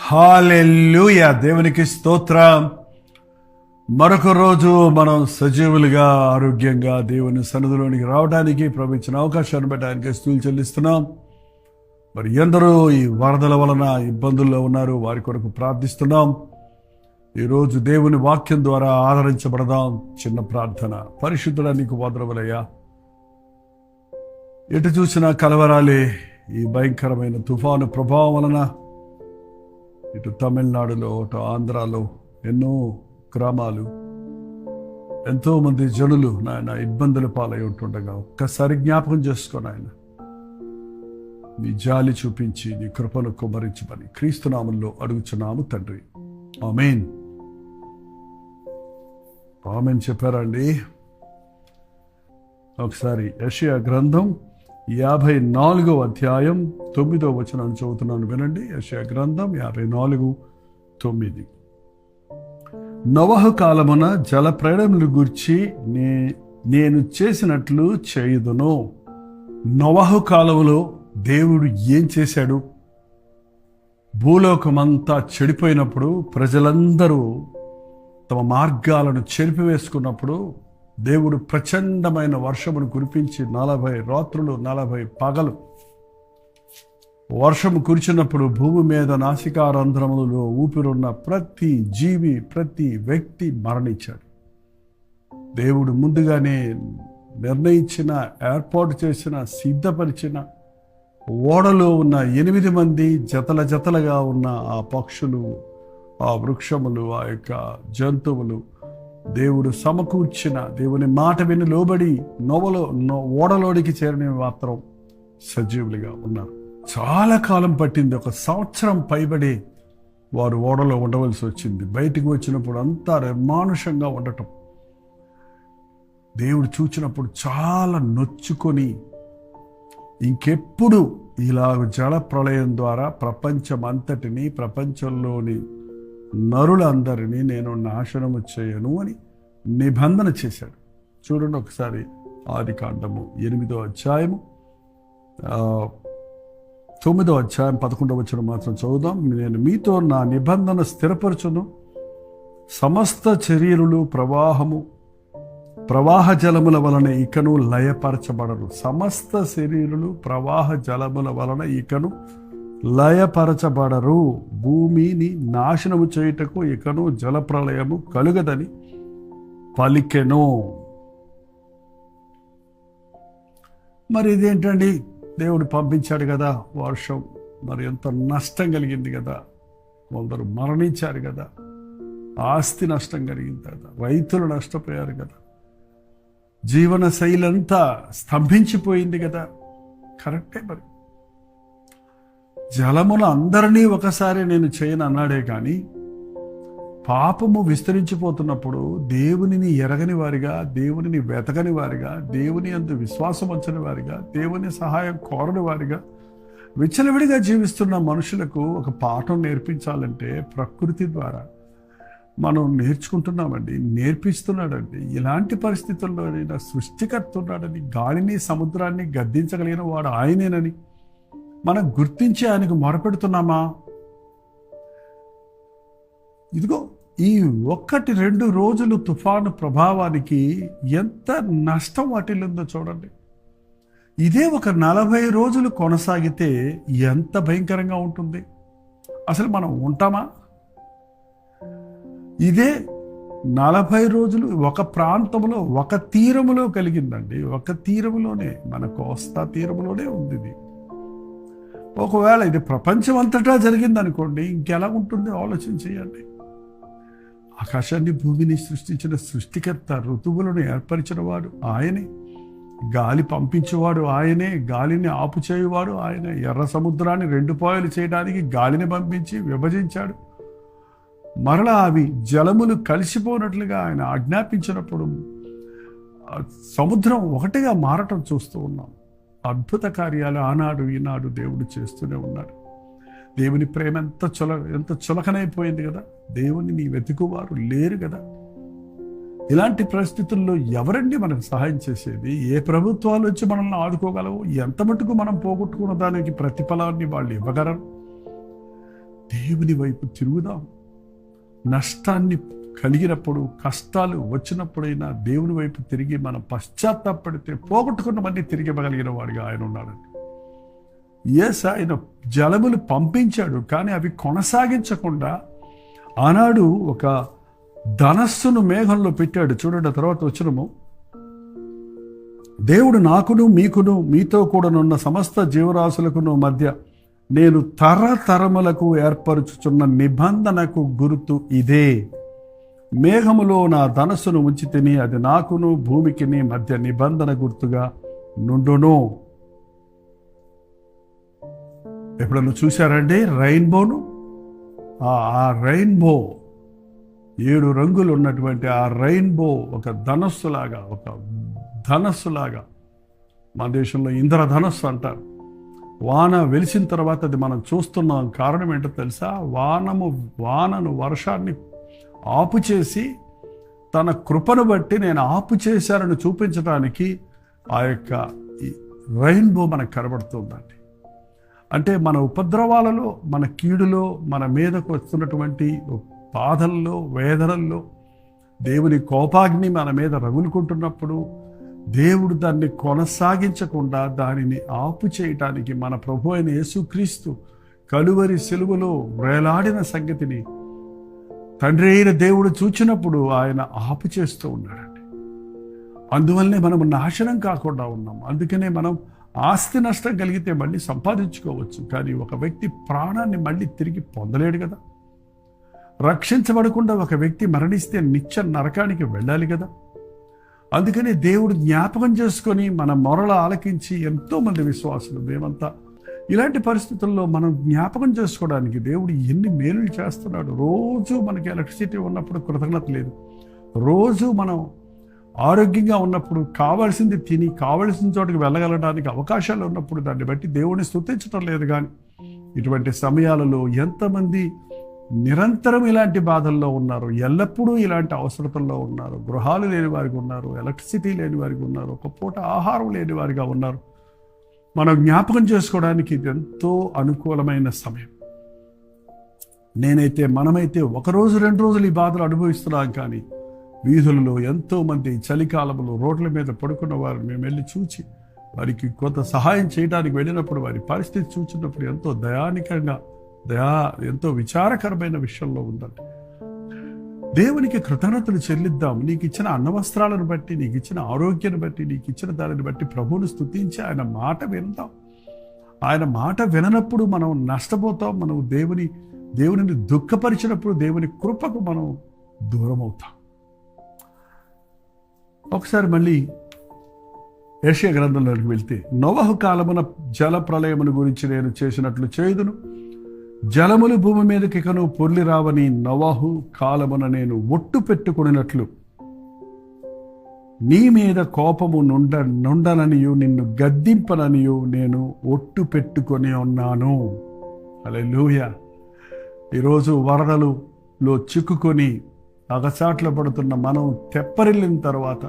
Hallelujah. దేవునికి స్తోత్రం. మరొక రోజు మనం సజీవులుగా ఆరోగ్యంగా దేవుని సన్నిధిలోనికి రావడానికి ప్రవహించిన అవకాశాన్ని బట్టి ఆయనకి స్థూలు చెల్లిస్తున్నాం. మరి ఎందరో ఈ వరదల వలన ఇబ్బందుల్లో ఉన్నారు వారి కొరకు ప్రార్థిస్తున్నాం. ఈరోజు దేవుని వాక్యం ద్వారా ఆదరించబడదాం. చిన్న ప్రార్థన. పరిశుద్ధుడ నీకు వదలవలయ్యా ఎటు చూసినా కలవరాలే ఈ భయంకరమైన తుఫాను ప్రభావం వలన. ఇటు తమిళనాడులో అటు ఆంధ్రాలో ఎన్నో గ్రామాలు. ఎంతో మంది జనులు నాయన ఇబ్బందుల పాలై ఉంటుండగా ఒక్కసారి జ్ఞాపకం చేసుకోను ఆయన నీ జాలి చూపించి నీ కృపను కుమరించమని క్రీస్తునామంలో అడుగుచున్నాము తండ్రి. ఆమెన్. ఆమెన్ చెప్పారండి ఒకసారి యషియా గ్రంథం యాభై నాలుగో అధ్యాయం తొమ్మిదో వచనాన్ని చదువుతున్నాను వినండి. యషియా గ్రంథం యాభై నాలుగు తొమ్మిది. నవహు కాలమున జల ప్రయాణములు గురించి నే నేను చేసినట్లు చేయుదును. నవహు కాలములో దేవుడు ఏం చేశాడు? భూలోకమంతా చెడిపోయినప్పుడు ప్రజలందరూ తమ మార్గాలను చెరిపివేసుకున్నప్పుడు దేవుడు ప్రచండమైన వర్షమును కురిపించి నలభై రాత్రులు నలభై పగలు వర్షము కురిచినప్పుడు భూమి మీద నాసికారంధ్రములలో ఊపిరున్న ప్రతి జీవి ప్రతి వ్యక్తి మరణించాడు. దేవుడు ముందుగానే నిర్ణయించిన ఏర్పాటు చేసిన సిద్ధపరిచిన ఓడలో ఉన్న ఎనిమిది మంది జతల జతలుగా ఉన్న ఆ పక్షులు ఆ వృక్షములు ఆ యొక్క జంతువులు దేవుడు సమకూర్చిన దేవుని మాట విని లోబడి నోవలో నో ఓడలోడికి చేరిన మాత్రం సజీవులుగా ఉన్నారు. చాలా కాలం పట్టింది. ఒక సంవత్సరం పైబడి వారు ఓడలో ఉండవలసి వచ్చింది. బయటికి వచ్చినప్పుడు అంతా నిర్మానుషంగా ఉండటం. దేవుడు చూచినప్పుడు చాలా నొచ్చుకొని ఇంకెప్పుడు ఇలాగ జల ప్రళయం ద్వారా ప్రపంచమంతటిని ప్రపంచంలోని నరులందరినీ నేను నాశనము చేయను అని నిబంధన చేశాడు. చూడండి ఒకసారి ఆది కాండము ఎనిమిదో అధ్యాయము. తొమ్మిదో అధ్యాయం పదకొండవ వచ్చిన మాత్రం చదువుదాం. నేను మీతో నా నిబంధన స్థిరపరచును. సమస్త చర్యలు ప్రవాహము ప్రవాహ జలముల వలన ఇకను లయపరచబడరు సమస్త శరీరులు ప్రవాహ జలముల వలన ఇకను లయపరచబడరు. భూమిని నాశనము చేయుటకు ఇకను జలప్రళయము కలుగదని పలికెను. మరి ఇదేంటండి? దేవుడు పంపించాడు కదా వర్షం. మరి ఎంత నష్టం కలిగింది కదా. కొందరు మరణించారు కదా. ఆస్తి నష్టం కలిగింది కదా. రైతులు నష్టపోయారు కదా. జీవన శైలి అంతా స్తంభించిపోయింది కదా. కరెక్టే మరి. జలమును అందరినీ ఒకసారి నేను చేయను అన్నాడే కానీ పాపము విస్తరించిపోతున్నప్పుడు దేవునిని ఎరగని వారిగా దేవునిని వెతకని వారిగా దేవుని అందు విశ్వాసం వచ్చని వారిగా దేవుని సహాయం కోరని వారిగా విచ్చలవిడిగా జీవిస్తున్న మనుషులకు ఒక పాఠం నేర్పించాలంటే ప్రకృతి ద్వారా మనం నేర్చుకుంటున్నామండి నేర్పిస్తున్నాడండి. ఇలాంటి పరిస్థితుల్లో సృష్టికర్త ఉన్నాడని గాలిని సముద్రాన్ని గద్దించగలిగిన వాడు ఆయనేనని మనం గుర్తించి ఆయనకు మొరపెడుతున్నామా? ఇదిగో ఈ ఒక్కటి రెండు రోజులు తుఫాను ప్రభావానికి ఎంత నష్టం వాటిల్లిందో చూడండి. ఇదే ఒక నలభై రోజులు కొనసాగితే ఎంత భయంకరంగా ఉంటుంది. అసలు మనం ఉంటామా? ఇదే నలభై రోజులు ఒక ప్రాంతంలో ఒక తీరములో కలిగిందండి. ఒక తీరములోనే మన కోస్తా తీరములోనే ఉంది ఇది. ఒకవేళ ఇది ప్రపంచం అంతటా జరిగింది అనుకోండి ఇంకెలా ఉంటుంది ఆలోచన చేయండి. ఆకాశాన్ని భూమిని సృష్టించిన సృష్టికర్త ఋతువులను ఏర్పరిచిన వాడు ఆయనే. గాలి పంపించేవాడు ఆయనే గాలిని ఆపుచేయువాడు ఆయన. ఎర్ర సముద్రాన్ని రెండు పాయలు చేయడానికి గాలిని పంపించి విభజించాడు. మరలా అవి జలములు కలిసిపోనట్లుగా ఆయన ఆజ్ఞాపించినప్పుడు సముద్రం ఒకటిగా మారటం చూస్తూ ఉన్నాం. అద్భుత కార్యాలు ఆనాడు ఈనాడు దేవుడు చేస్తూనే ఉన్నాడు. దేవుని ప్రేమ ఎంత చుల ఎంత చులకనైపోయింది కదా? దేవుని నీ వెతుకువారు లేరు కదా? ఇలాంటి పరిస్థితుల్లో ఎవరండి మనకు సహాయం చేసేది? ఏ ప్రభుత్వాలు వచ్చి మనల్ని ఆదుకోగలవు? ఎంత మటుకు మనం పోగొట్టుకున్న దానికి ప్రతిఫలాన్ని వాళ్ళు ఇవ్వగలరు? దేవుని వైపు తిరుగుదాం. నష్టాన్ని కలిగినప్పుడు కష్టాలు వచ్చినప్పుడైనా దేవుని వైపు తిరిగి మనం పశ్చాత్తాపడితే పోగొట్టుకున్నవన్నీ తిరిగి ఇవ్వగలిగిన వాడిగా ఆయన ఉన్నాడండి ఎస్ ఆయన జలములు పంపించాడు కానీ అవి కొనసాగించకుండా ఆనాడు ఒక ధనస్సును మేఘంలో పెట్టాడు. చూడండి ఆ తర్వాత వచ్చినము దేవుడు నాకును మీకును మీతో కూడానున్న సమస్త జీవరాశులకును మధ్య నేను తరతరములకు ఏర్పరచుచున్న నిబంధనకు గుర్తు ఇదే. మేఘములో నా ధనస్సును ఉంచి తిని అది నాకును భూమికిని మధ్య నిబంధన గుర్తుగా నుండును. ఎప్పుడన్నా చూశారండి రెయిన్బోను? ఆ- ఆ రెయిన్బో ఏడు రంగులు ఉన్నటువంటి ఆ రెయిన్బో ఒక ధనస్సులాగా ఒక ధనస్సులాగా మన దేశంలో ఇంద్రధనస్సు అంటారు. వాన వెలిసిన తర్వాత అది మనం చూస్తున్నాం. కారణం ఏంటో తెలుసా? వానము వానను వర్షాన్ని ఆపు చేసి తన కృపను బట్టి నేను ఆపు చేశానని చూపించడానికి ఆ యొక్క రెయిన్బో మనకు కనబడుతుందండి. అంటే మన ఉపద్రవాలలో మన కీడులో మన మీదకు వస్తున్నటువంటి బాధల్లో వేదనల్లో దేవుని కోపాగ్ని మన మీద రగులుకుంటున్నప్పుడు దేవుడు దాన్ని కొనసాగించకుండా దానిని ఆపు చేయటానికి మన ప్రభు అయిన యేసుక్రీస్తు కలువరి సెలువులో వేలాడిన సంగతిని తండ్రి అయిన దేవుడు చూచినప్పుడు ఆయన ఆపు చేస్తూ ఉన్నాడండి. అందువల్లనే మనం నాశనం కాకుండా ఉన్నాం. అందుకనే మనం ఆస్తి నష్టం కలిగితే మళ్ళీ సంపాదించుకోవచ్చు. కానీ ఒక వ్యక్తి ప్రాణాన్ని మళ్ళీ తిరిగి పొందలేడు కదా. రక్షించబడకుండా ఒక వ్యక్తి మరణిస్తే నిత్య నరకానికి వెళ్ళాలి కదా. అందుకని దేవుడు జ్ఞాపకం చేసుకొని మన మొరల ఆలకించి ఎంతోమంది విశ్వాసులు మేమంతా ఇలాంటి పరిస్థితుల్లో మనం జ్ఞాపకం చేసుకోవడానికి దేవుడు ఎన్ని మేలులు చేస్తున్నాడు? రోజు మనకి ఎలక్ట్రిసిటీ ఉన్నప్పుడు కృతజ్ఞత లేదు. రోజు మనం ఆరోగ్యంగా ఉన్నప్పుడు కావాల్సింది తిని కావలసిన చోటుకి వెళ్ళగలడానికి అవకాశాలు ఉన్నప్పుడు దాన్ని బట్టి దేవుడిని స్థుతించటం లేదు కానీ ఇటువంటి సమయాలలో ఎంతమంది నిరంతరం ఇలాంటి బాధల్లో ఉన్నారు ఎల్లప్పుడూ ఇలాంటి అవసరతల్లో ఉన్నారు గృహాలు లేని వారికి ఉన్నారు ఎలక్ట్రిసిటీ లేని వారికి ఉన్నారు ఒక పూట ఆహారం లేని వారిగా ఉన్నారు. మనం జ్ఞాపకం చేసుకోవడానికి ఇది ఎంతో అనుకూలమైన సమయం. నేనైతే మనమైతే ఒకరోజు రెండు రోజులు ఈ బాధలు అనుభవిస్తున్నాం కానీ వీధులలో ఎంతోమంది చలికాలంలో రోడ్ల మీద పడుకున్న వారు మేము వెళ్ళి చూచి వారికి కొంత సహాయం చేయడానికి వెళ్ళినప్పుడు వారి పరిస్థితి చూచినప్పుడు ఎంతో దయానికంగా దయా ఎంతో విచారకరమైన విషయంలో ఉందండి. దేవునికి కృతజ్ఞతలు చెల్లిద్దాం. నీకు ఇచ్చిన అన్నవస్త్రాలను బట్టి నీకు ఇచ్చిన ఆరోగ్యాన్ని బట్టి నీకు ఇచ్చిన దానిని బట్టి ప్రభువును స్తుతించి ఆయన మాట విందాం. ఆయన మాట విననప్పుడు మనం నష్టపోతాం. మనం దేవుని దేవుని దుఃఖపరిచినప్పుడు దేవుని కృపకు మనం దూరం అవుతాం ఒకసారి మళ్ళీ ఏషియా గ్రంథంలోకి వెళ్తే నోవహు కాలమున జల ప్రళయమును గురించి నేను చేసినట్లు చేయుదును. జలములు భూమి మీదకి ఇకను పొర్లి రావని నవాహు కాలమున నేను ఒట్టు పెట్టుకునినట్లు. నీ మీద కోపము నుండ నుండననియు నిన్ను గద్దింపననియు నేను ఒట్టు పెట్టుకొని ఉన్నాను. అలే ఈరోజు వరదలులో చిక్కుకొని అగసాట్లు పడుతున్న మనం తెప్పరిల్లిన తర్వాత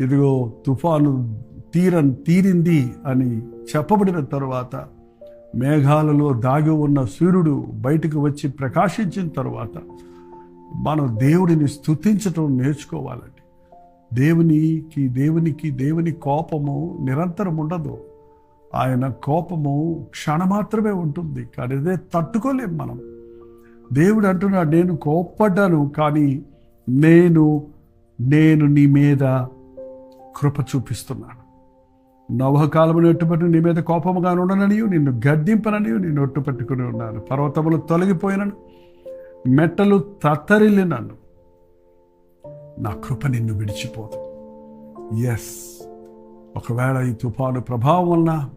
ఇదిగో తుఫాను తీరం తీరింది అని చెప్పబడిన తర్వాత మేఘాలలో దాగి ఉన్న సూర్యుడు బయటకు వచ్చి ప్రకాశించిన తర్వాత మనం దేవుడిని స్తుతించటం నేర్చుకోవాలండి. దేవునికి దేవునికి దేవుని కోపము నిరంతరం ఉండదు. ఆయన కోపము క్షణమాత్రమే ఉంటుంది. కానీ అదే తట్టుకోలేం మనం. దేవుడు అంటున్నాడు నేను కోప్పడ్డాను కానీ నేను నేను నీ మీద కృప చూపిస్తున్నాను. నవకాలమును ఒట్టుపెట్టు నీ మీద కోపముగా ఉండననియు నిన్ను గద్దింపననియు నిన్ను ఒట్టు పెట్టుకుని ఉన్నాను. పర్వతములు తొలగిపోయినను మెట్టలు తత్తరిల్లినను. నా కృప నిన్ను విడిచిపోదు. ఎస్ ఒకవేళ ఈ తుఫాను ప్రభావం వలన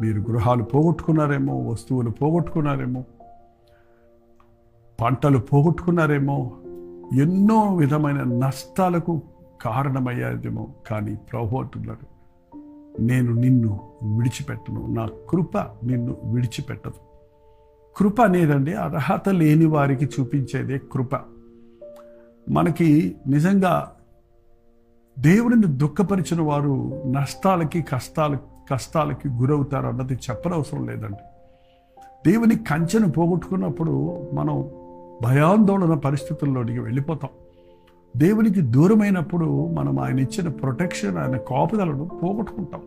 మీరు గృహాలు పోగొట్టుకున్నారేమో వస్తువులు పోగొట్టుకున్నారేమో పంటలు పోగొట్టుకున్నారేమో ఎన్నో విధమైన నష్టాలకు కారణమయ్యేదేమో కానీ ప్రభు అంటున్నాడు నేను నిన్ను విడిచిపెట్టను. నా కృప నిన్ను విడిచిపెట్టదు. కృప అనేదండి అర్హత లేని వారికి చూపించేదే కృప. మనకి నిజంగా దేవుడిని దుఃఖపరిచిన వారు నష్టాలకి కష్టాలు కష్టాలకి గురవుతారు అన్నది చెప్పనవసరం లేదండి. దేవుని కంచెను పోగొట్టుకున్నప్పుడు మనం భయాందోళన పరిస్థితుల్లోనికి వెళ్ళిపోతాం. దేవునికి దూరమైనప్పుడు మనం ఆయన ఇచ్చిన ప్రొటెక్షన్ ఆయన కాపుదలను పోగొట్టుకుంటాం.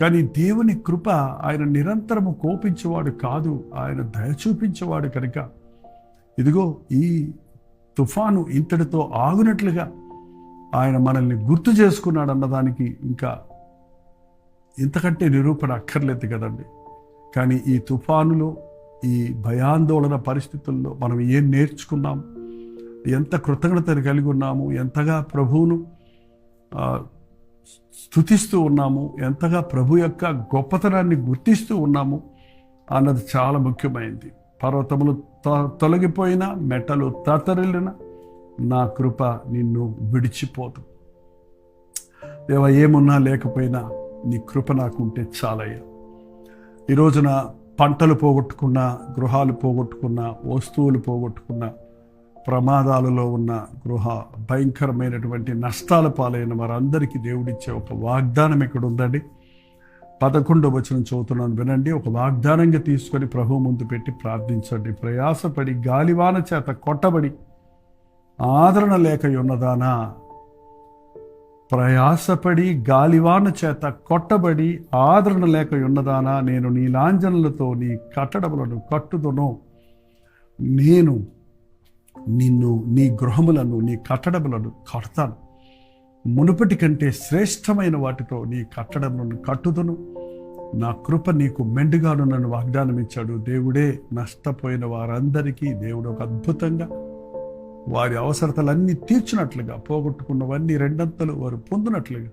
కానీ దేవుని కృప ఆయన నిరంతరము కోపించేవాడు కాదు ఆయన దయ చూపించేవాడు కనుక. ఇదిగో ఈ తుఫాను ఇంతటితో ఆగునట్లుగా ఆయన మనల్ని గుర్తు చేసుకున్నాడు అన్నదానికి ఇంకా ఇంతకంటే నిరూపణ అక్కర్లేదు కదండి. కానీ ఈ తుఫానులో ఈ భయాందోళన పరిస్థితుల్లో మనం ఏం నేర్చుకున్నాం? ఎంత కృతజ్ఞతను కలిగి ఉన్నాము ఎంతగా ప్రభువును స్థుతిస్తూ ఉన్నాము ఎంతగా ప్రభు యొక్క గొప్పతనాన్ని గుర్తిస్తూ ఉన్నాము అన్నది చాలా ముఖ్యమైనది పర్వతములు తొలగిపోయినా తొలగిపోయిన మెట్టలు తతరిల్లిన నా కృప నిన్ను విడిచిపోదు. దేవ ఏమున్నా లేకపోయినా నీ కృప నాకుంటే చాలయ్యా. ఈ రోజున పంటలు పోగొట్టుకున్న గృహాలు పోగొట్టుకున్న వస్తువులు పోగొట్టుకున్నా ప్రమాదాలలో ఉన్న గృహ భయంకరమైనటువంటి నష్టాల పాలైన వారందరికీ దేవుడిచ్చే ఒక వాగ్దానం ఇక్కడ ఉందండి. పదకొండవ వచనం చదువుతున్నాను వినండి. ఒక వాగ్దానంగా తీసుకొని ప్రభు ముందు పెట్టి ప్రార్థించండి. ప్రయాసపడి గాలివాన చేత కొట్టబడి ఆదరణ లేక ఉన్నదానా ప్రయాసపడి గాలివాన చేత కొట్టబడి ఆదరణ లేక ఉన్నదానా నేను నీ లాంఛనలతో నీ కట్టడములను కట్టుదును. నేను నిన్ను నీ గృహములను నీ కట్టడములను కడతాను. మునుపటి కంటే శ్రేష్టమైన వాటితో నీ కట్టడములను కట్టుదును. నా కృప నీకు మెండుగాను నన్ను వాగ్దానం ఇచ్చాడు దేవుడే నష్టపోయిన వారందరికీ దేవుడు ఒక అద్భుతంగా వారి అవసరతలన్నీ తీర్చినట్లుగా పోగొట్టుకున్నవన్నీ రెండంతలు వారు పొందినట్లుగా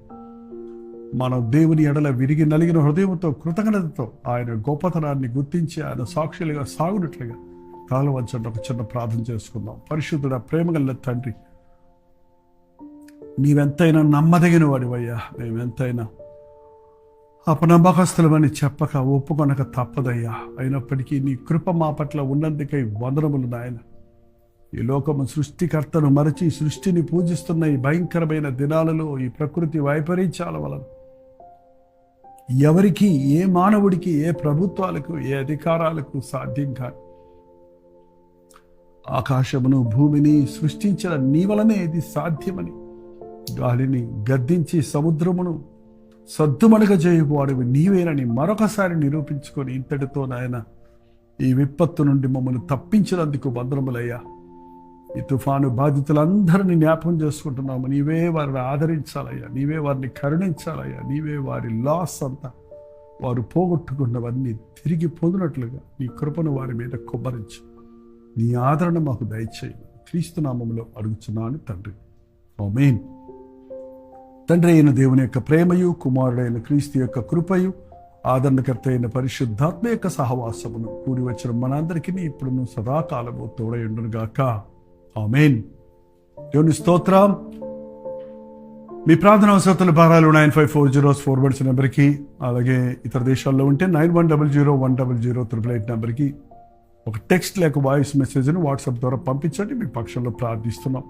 మనం దేవుని ఎడల విరిగి నలిగిన హృదయంతో కృతజ్ఞతతో ఆయన గొప్పతనాన్ని గుర్తించి ఆయన సాక్షులుగా సాగునట్లుగా కాలు వంచండి ఒక చిన్న ప్రార్థన చేసుకుందాం. పరిశుద్ధుడ ప్రేమగల తండ్రి నీవెంతైనా నమ్మదగిన వాడివయ్యా. మేమెంతైనా అపనమ్మకస్తులమని చెప్పక ఒప్పుకొనక తప్పదయ్యా. అయినప్పటికీ నీ కృప మా పట్ల ఉన్నందుకై వందనములు నాయన. ఈ లోకము సృష్టికర్తను మరచి సృష్టిని పూజిస్తున్న ఈ భయంకరమైన దినాలలో ఈ ప్రకృతి వైపరీత్యాల వలన ఎవరికి ఏ మానవుడికి ఏ ప్రభుత్వాలకు ఏ అధికారాలకు సాధ్యం కాదు. ఆకాశమును భూమిని సృష్టించిన నీ వలనే ఇది సాధ్యమని. గాలిని గద్దించి సముద్రమును సద్దుమణుగ చేయవాడివి నీవేనని మరొకసారి నిరూపించుకొని ఇంతటితో నాయన ఈ విపత్తు నుండి మమ్మల్ని తప్పించినందుకు భద్రములయ్యా ఈ తుఫాను బాధితులందరినీ జ్ఞాపకం చేసుకుంటున్నాము. నీవే వారిని ఆదరించాలయ్యా. నీవే వారిని కరుణించాలయ్యా. నీవే వారి లాస్ అంతా వారు పోగొట్టుకున్నవన్నీ తిరిగి పొందినట్లుగా నీ కృపను వారి మీద కొబ్బరించు. నీ ఆదరణ మాకు దయచేయి. క్రీస్తు నామములో అడుగుచున్నాను తండ్రి. ఆమేన్. తండ్రి అయిన దేవుని యొక్క ప్రేమయు కుమారుడైన క్రీస్తు యొక్క కృపయు ఆదరణకర్త అయిన పరిశుద్ధాత్మ యొక్క సహవాసమును కూడి వచ్చిన మనందరికీ ఇప్పుడును సదాకాలము తోడయుండునుగాక ఆమెన్. దేవుని స్తోత్రం. మీ ప్రార్థన వసతుల భారాలు nine five four zeros forwards నెంబర్కి అలాగే ఇతర దేశాల్లో ఉంటే nine one double zero one double zero triple eight నెంబర్కి ఒక టెక్స్ట్ లేక వాయిస్ మెసేజ్ను వాట్సాప్ ద్వారా పంపించండి మీ పక్షంలో ప్రార్థిస్తున్నాం.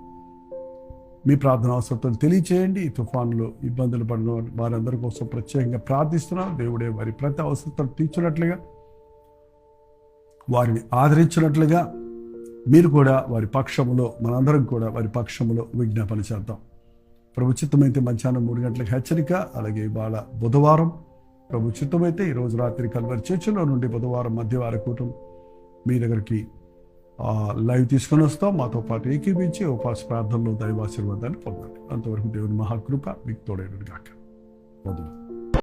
మీ ప్రార్థన అవసరతలు తెలియచేయండి. ఈ తుఫాన్లో ఇబ్బందులు పడిన వారందరి కోసం ప్రత్యేకంగా ప్రార్థిస్తున్నాం. దేవుడే వారి ప్రతి అవసరతలు తీర్చినట్లుగా వారిని ఆదరించినట్లుగా మీరు కూడా వారి పక్షములో మనందరం కూడా వారి పక్షములో విజ్ఞాపన చేద్దాం. ప్రభుచితమైతే మధ్యాహ్నం మూడు గంటలకు హెచ్చరిక అలాగే ఇవాళ బుధవారం. ప్రభుచితమైతే ఈరోజు రాత్రి కల్వరి చర్చిలో నుండి బుధవారం మధ్యవార కూటం. మీ దగ్గరికి లైవ్ తీసుకొని వస్తాం. మాతో పాటు ఏకీపించి ఉపాస ప్రార్థనలో దైవాశీర్వాదాన్ని పొందండి. అంతవరకు దేవుని మహాకృప మీకు తోడైనది కాక వదులు